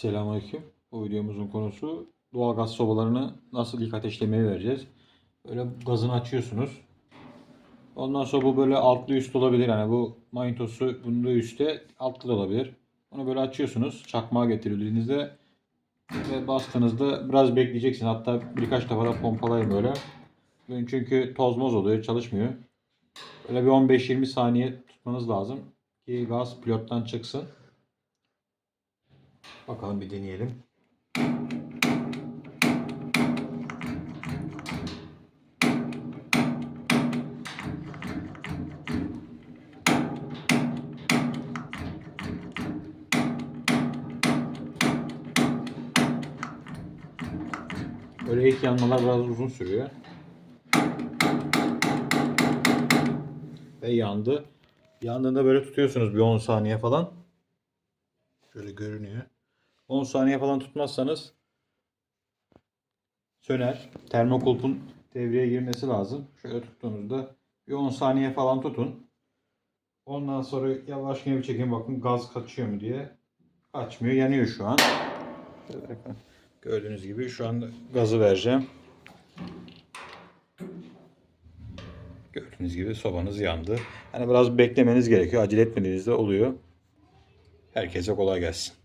Selamünaleyküm. Bu videomuzun konusu doğal gaz sobalarını nasıl ilk ateşlemeye vereceğiz. Böyle gazını açıyorsunuz. Ondan sonra bu böyle altlı üst olabilir. Yani bu manitosu bunda üstte altlı da olabilir. Onu böyle açıyorsunuz. Çakmağa getiriyor elinizde. Ve bastığınızda biraz bekleyeceksin. Hatta birkaç defa da pompalayın böyle. Çünkü toz moz oluyor. Çalışmıyor. Böyle bir 15-20 saniye tutmanız lazım. Ki gaz pilottan çıksın. Bakalım bir deneyelim. Böyle ilk yanmalar biraz uzun sürüyor. Ve yandı. Yandığında böyle tutuyorsunuz bir 10 saniye falan. Şöyle görünüyor. 10 saniye falan tutmazsanız söner. Termokulpun devreye girmesi lazım. Şöyle tuttuğunuzda bir 10 saniye falan tutun. Ondan sonra yavaş bir çekin bakın gaz kaçıyor mu diye. Kaçmıyor. Yanıyor şu an. Gördüğünüz gibi şu an gazı vereceğim. Gördüğünüz gibi sobanız yandı. Hani biraz beklemeniz gerekiyor. Acele etmediğinizde oluyor. Herkese kolay gelsin.